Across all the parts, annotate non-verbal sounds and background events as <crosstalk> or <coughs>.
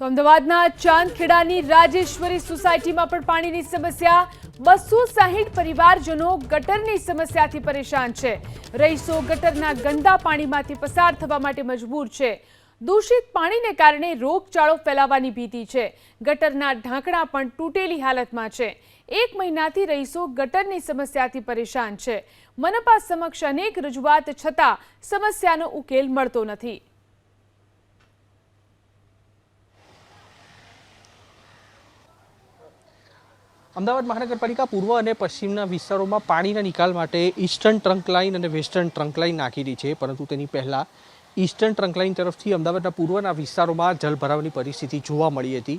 તો અમદાવાદના ચાંદખેડાની રાજેશ્વરી સોસાયટીમાં પણ પાણીની સમસ્યા. બસો સાહીઠ પરિવારજનો ગટરની સમસ્યાથી પરેશાન છે. રહીશો ગટરના ગંદા પાણીમાંથી પસાર થવા માટે મજબૂર છે. દૂષિત પાણીને કારણે રોગચાળો ફેલાવાની ભીતિ છે. ગટરના ઢાંકણા પણ તૂટેલી હાલતમાં છે. એક મહિનાથી રહીશો ગટરની સમસ્યાથી પરેશાન છે. મનપા સમક્ષ અનેક રજૂઆત છતાં સમસ્યાનો ઉકેલ મળતો નથી. અમદાવાદ મહાનગરપાલિકા પૂર્વ અને પશ્ચિમના વિસ્તારોમાં પાણીના નિકાલ માટે ઈસ્ટર્ન ટ્રંક લાઇન અને વેસ્ટર્ન ટ્રંક લાઇન નાખી દી છે, પરંતુ તેની પહેલાં ઈસ્ટર્ન ટ્રંક લાઇન તરફથી અમદાવાદના પૂર્વના વિસ્તારોમાં જલભરાવની પરિસ્થિતિ જોવા મળી હતી.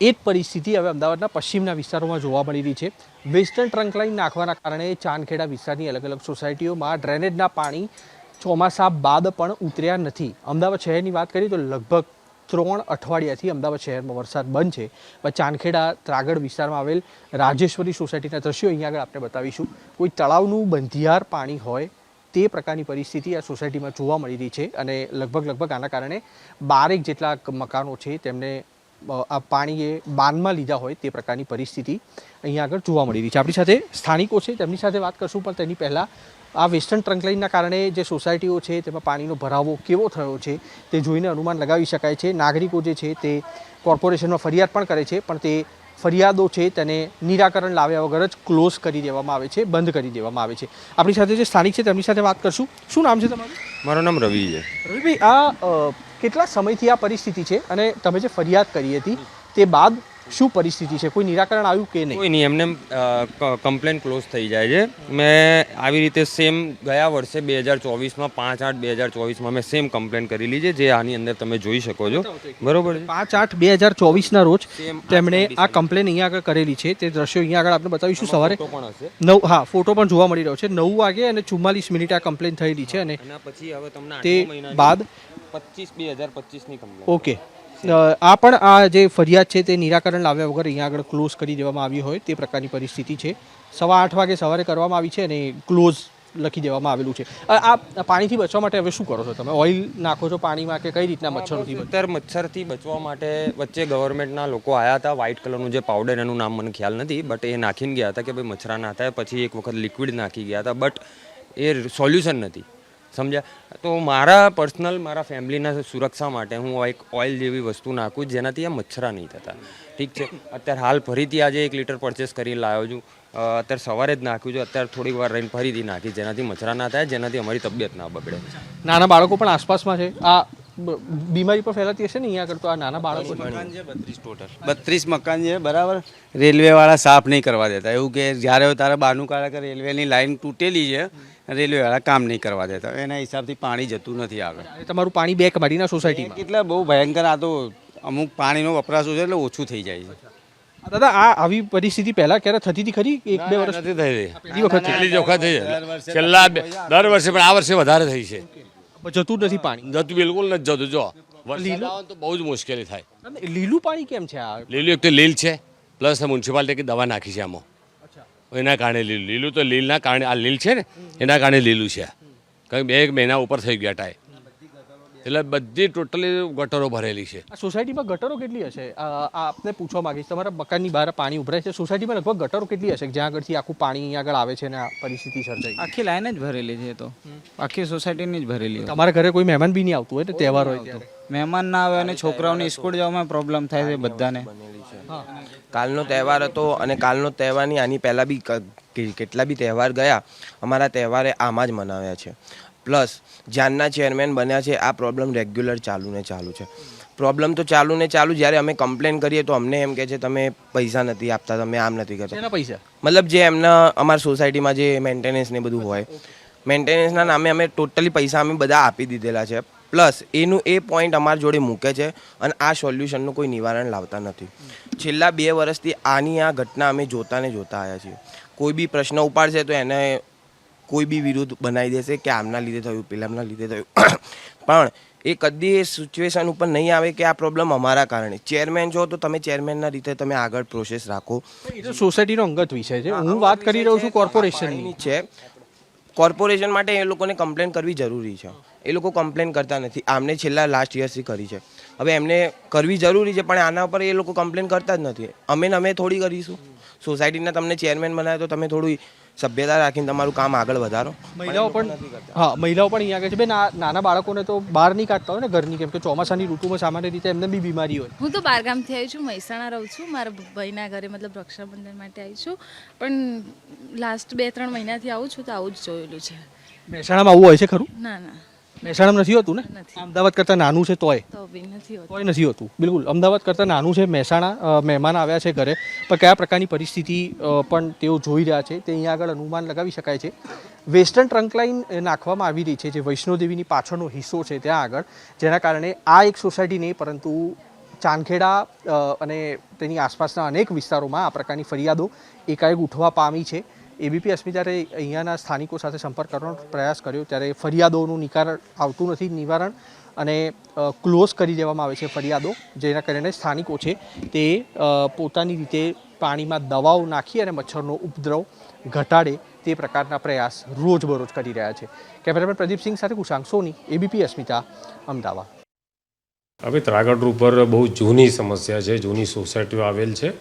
એ જ પરિસ્થિતિ હવે અમદાવાદના પશ્ચિમના વિસ્તારોમાં જોવા મળી રહી છે. વેસ્ટર્ન ટ્રંક લાઇન નાખવાના કારણે ચાંદખેડા વિસ્તારની અલગ અલગ સોસાયટીઓમાં ડ્રેનેજના પાણી ચોમાસા બાદ પણ ઉતર્યા નથી. અમદાવાદ શહેરની વાત કરીએ તો લગભગ ત્રણ અઠવાડિયાથી અમદાવાદ શહેરમાં વરસાદ બંધ છે. પણ ચાંદખેડા, ત્રાગડ વિસ્તારમાં આવેલ રાજેશ્વરી સોસાયટીના દ્રશ્યો અહીંયા આગળ આપણે બતાવીશું. કોઈ તળાવનું બંધિયાર પાણી હોય તે પ્રકારની પરિસ્થિતિ આ સોસાયટીમાં જોવા મળી રહી છે અને લગભગ લગભગ આના કારણે બારેક જેટલા મકાનો છે તેમને આ પાણીએ બાનમાં લીધા હોય તે પ્રકારની પરિસ્થિતિ અહીંયા આગળ જોવા મળી રહી છે. આપણી સાથે સ્થાનિકો છે, તેમની સાથે વાત કરશું, પણ તેની પહેલાં આ વેસ્ટર્ન ટ્રંકલાઇનના કારણે જે સોસાયટીઓ છે તેમાં પાણીનો ભરાવો કેવો થયો છે તે જોઈને અનુમાન લગાવી શકાય છે. નાગરિકો જે છે તે કોર્પોરેશનમાં ફરિયાદ પણ કરે છે પણ તે ફરિયાદો છે તેને નિરાકરણ લાવ્યા વગર જ ક્લોઝ કરી દેવામાં આવે છે બંધ કરી દેવામાં આવે છે. આપણી સાથે જે સ્થાનિક છે તેમની સાથે વાત કરશું. શું નામ છે તમારું? મારું નામ રવિ છે. રવિભાઈ આ કેટલા સમયથી આ પરિસ્થિતિ છે? અને તમે જે ફરિયાદ કરી હતી તે બાદ શું પરિસ્થિતિ છે? કોઈ નિરાકરણ આવ્યું કે નહીં? કોઈ નહીં એમને કમ્પ્લેન ક્લોઝ થઈ જાય છે. મેં આવી રીતે સેમ ગયા વર્ષે બે હજાર ચોવીસમાં પાંચ આઠ બે હજાર ચોવીસમાં મેં સેમ કમ્પ્લેન કરેલી છે જે આની અંદર તમે જોઈ શકો છો. બરોબર પાંચ આઠ બે હજાર ચોવીસના રોજ તેમણે આ. કમ્પ્લેન અહીંયા આગળ કરેલી છે. તે દ્રશ્યો અહીંયા આગળ આપણે બતાવીશું સવારે. નવ હા ફોટો પણ જોવા મળી રહ્યો છે. નવ વાગે અને ચુમ્માલીસ મિનિટ આ કમ્પ્લેન થયેલી છે અને પછી હવે તમને તે બાદ પચીસ બે હજાર પચીસની કમ્પ્લેન ઓકે આ પણ આ જે ફરિયાદ છે તે નિરાકરણ લાવ્યા વગર અહીંયા આગળ ક્લોઝ કરી દેવામાં આવી હોય તે પ્રકારની પરિસ્થિતિ છે. સવા આઠ વાગે સવારે કરવામાં આવી છે અને ક્લોઝ લખી દેવામાં આવેલું છે. આ પાણીથી બચવા માટે હવે શું કરો છો તમે? ઓઇલ નાખો છો પાણીમાં કે કઈ રીતના મચ્છરોથી અત્યારે મચ્છરથી બચવા માટે વચ્ચે ગવર્મેન્ટના લોકો આવ્યા હતા. વ્હાઇટ કલરનું જે પાવડર એનું નામ મને ખ્યાલ નથી બટ એ નાખીને ગયા હતા કે ભાઈ મચ્છરા ના થાય પછી એક વખત લિક્વિડ નાખી ગયા હતા. બટ એ સોલ્યુશન નથી. સમજ્યા? તો મારા પર્સનલ મારા ફેમિલીના સુરક્ષા માટે હું એક ઓઇલ જેવી વસ્તુ નાખું જેનાથી આ મચ્છરા નહીં થતા. ઠીક છે? અત્યારે હાલ ફરીથી આજે એક લીટર પરચેસ કરીને લાવ્યો છું. અત્યારે સવારે જ નાખ્યું છે અત્યારે થોડીક વાર રહીને ફરીથી નાખી જેનાથી મચ્છરા ના થાય જેનાથી અમારી તબિયત ના બગડે. નાના બાળકો પણ આસપાસમાં છે. આ બ- બીમારી પણ ફેલાતી હશે ને અહીંયા કરતો આ નાના બાળકો? મકાન છે બત્રીસ ટોટલ બત્રીસ મકાન છે બરાબર? રેલવે વાળા સાફ નહીં કરવા દેતા. એવું કે જ્યારે તારા બહારનું કાઢે કે રેલવેની લાઈન તૂટેલી છે રેલવે વાળા કામ નહીં કરવા દેતા એના હિસાબથી પાણી જતું નથી આગળ. તમારું પાણી બે કમાડીના સોસાયટીમાં? એટલે બહુ ભયંકર આ તો અમુક પાણીનો વપરાશ છે એટલે ઓછું થઈ જાય છે. આ દાદા આ આવી પરિસ્થિતિ પહેલા ક્યારે થતી હતી ખરી? એક બે વર્ષ નથી થઈ રહી પહેલી વખત પહેલી વખત થઈ છેલ્લા બે- દર વર્ષે પણ આ વર્ષે વધારે થઈ છે. જતું નથી પાણી. જતું બિલકુલ નથી જતું. જો લીલું? તો બહુ જ મુશ્કેલી થાય. અને લીલું પાણી કેમ છે આ? લીલું એક તો લીલ છે પ્લસ મ્યુનિસિપાલિટી દવા નાખી છે આમાં. એના કારણે લીલું. લીલું તો લીલના કારણે આ લીલ છે ને એના કારણે લીલું છે કારણ કે બે એક મહિના ઉપર થઈ ગયા ટાઈ. એટલે બધી ટોટલી ગટરો ભરેલી છે. આ સોસાયટીમાં ગટરો કેટલી હશે? આપને પૂછવા માંગીશ. તમારા મકાનની બહાર પાણી ઉભરાય છે. સોસાયટીમાં લગભગ ગટરો કેટલી હશે? જ્યાં આગળથી આખું પાણી અહીંયા આગળ આવે છે ને આ પરિસ્થિતિ સર્જાઈ આખી લાઈન જ ભરેલી છે તો. આખી સોસાયટીની જ ભરેલી તમારા ઘરે કોઈ મહેમાન બી નહીં આવતું હોય ને તહેવાર હોય ત્યારે. મહેમાન ના આવે અને છોકરાઓને સ્કૂલ જવામાં પ્રોબ્લેમ થાય છે બધાને. કાલનો તહેવાર હતો અને કાલનો તહેવારની આની પહેલાં બી કેટલા બી તહેવાર ગયા અમારા તહેવારે આમાં જ મનાવ્યા છે. પ્લસ જ્યાંના ચેરમેન બન્યા છે આ પ્રોબ્લેમ રેગ્યુલર ચાલુ ને ચાલુ છે. પ્રોબ્લેમ તો ચાલુ ને ચાલુ જ્યારે અમે કમ્પ્લેન કરીએ તો અમને એમ કહે છે તમે પૈસા નથી આપતા તમે આમ નથી કરતા. પૈસા? મતલબ જે એમના અમારા સોસાયટીમાં જે મેન્ટેનન્સ ને બધું હોય. મેન્ટેનન્સના નામે અમે ટોટલી પૈસા અમે બધા આપી દીધેલા છે. પ્લસ એનું એ પોઈન્ટ અમારા જોડે મૂકે છે અને આ સોલ્યુશનનું કોઈ નિવારણ લાવતા નથી. છેલ્લા બે વર્ષથી આની આ ઘટના અમે જોતા ને જોતા આવ્યા છીએ. કોઈ બી પ્રશ્ન ઉપાડશે તો એને કોઈ બી વિરુદ્ધ બનાવી દેશે કે આમના લીધે થયું પેલામના લીધે થયું. <coughs> પણ એ કદી એ સિચ્યુએશન ઉપર નહીં આવે કે આ પ્રોબ્લેમ અમારા કારણે. ચેરમેન છો તો તમે ચેરમેનના રીતે તમે આગળ પ્રોસેસ રાખો. એ તો સોસાયટીનો અંગત વિષય છે. હું વાત કરી રહ્યો છું કોર્પોરેશનની છે. કોર્પોરેશન માટે એ લોકોને કમ્પ્લેન કરવી જરૂરી છે. એ લોકો કમ્પ્લેન કરતા નથી. આમને છેલ્લા લાસ્ટ યર્સથી કરી છે. હવે એમને કરવી જરૂરી છે, પણ આના પર એ લોકો કમ્પ્લેન કરતા જ નથી. અમે ને અમે થોડી કરીશું. સોસાયટીના તમને ચેરમેન બનાવ્યો તો તમે થોડું સભ્યતા રાખીને તમારું કામ આગળ વધારો. મહિલાઓ પણ હા મહિલાઓ પણ અહીંયા આગળ છે. બે ના- નાના બાળકોને તો બહાર નહીં કાઢતા હોય ને ઘરની કેમ કે ચોમાસાની ઋતુમાં સામાન્ય રીતે એમને બી બીમારી હોય. હું તો બારગામથી આવી છું મહેસાણા રહું છું. મારા ભાઈના ઘરે મતલબ રક્ષાબંધન માટે આવી છું. પણ લાસ્ટ બે ત્રણ મહિનાથી આવું છું તો આવું જ જોયેલું છે. મહેસાણામાં આવું હોય છે ખરું? ના ના. મહેસાણામાં નથી હોતું ને? અમદાવાદ કરતાં નાનું છે તોય. તોય નથી હોતું. બિલકુલ. અમદાવાદ કરતાં નાનું છે મહેસાણા મહેમાન આવ્યા છે ઘરે. પણ કયા પ્રકારની પરિસ્થિતિ પણ તેઓ જોઈ રહ્યા છે તે અહીંયા આગળ અનુમાન લગાવી શકાય છે. વેસ્ટર્ન ટ્રંક લાઇન નાખવામાં આવી રહી છે જે વૈષ્ણોદેવીની પાછળનો હિસ્સો છે ત્યાં આગળ જેના કારણે આ એક સોસાયટી નહીં પરંતુ ચાંદખેડા અને તેની આસપાસના અનેક વિસ્તારોમાં આ પ્રકારની ફરિયાદો એકાએક ઉઠવા પામી છે. એબીપી અસ્મિતાએ અહીંયાના સ્થાનિકો સાથે સંપર્ક કરવાનો પ્રયાસ કર્યો, ત્યારે ફરિયાદોનું નિકારણ આવતું નથી, નિવારણ અને ક્લોઝ કરી દેવામાં આવે છે ફરિયાદો, જેના કારણે સ્થાનિકો છે તે પોતાની રીતે પાણીમાં દવાઓ નાખી અને મચ્છરનો ઉપદ્રવ ઘટાડે તે પ્રકારના પ્રયાસ રોજબરોજ કરી રહ્યા છે. કેમેરામેન પ્રદીપસિંહ સાથે કુશાંક સોની, એબીપી અસ્મિતા, અમદાવાદ. હવે ત્રાગડ ઉપર બહુ જૂની સમસ્યા છે, જૂની સોસાયટીઓ આવેલ છે.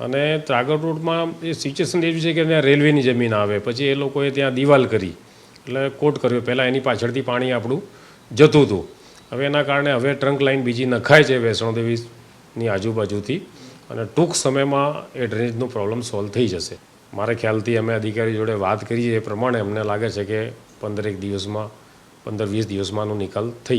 અને ત્રાગર રોડમાં એ સિચ્યુએશન એવી છે કે ત્યાં રેલવેની જમીન આવે. પછી એ લોકોએ ત્યાં દિવાલ કરી. એટલે કોટ કર્યો. પહેલાં એની પાછળથી પાણી આપણું જતું હતું. હવે એના કારણે હવે ટ્રંક લાઈન બીજી નખાય છે વૈષ્ણોદેવીની આજુબાજુથી. અને ટૂંક સમયમાં એ ડ્રેનેજનો પ્રોબ્લેમ સોલ્વ થઈ જશે. મારા ખ્યાલથી અમે અધિકારી જોડે વાત કરીએ એ પ્રમાણે અમને લાગે છે કે પંદરેક દિવસમાં, પંદર વીસ દિવસમાંનો નિકાલ થઈ જશે.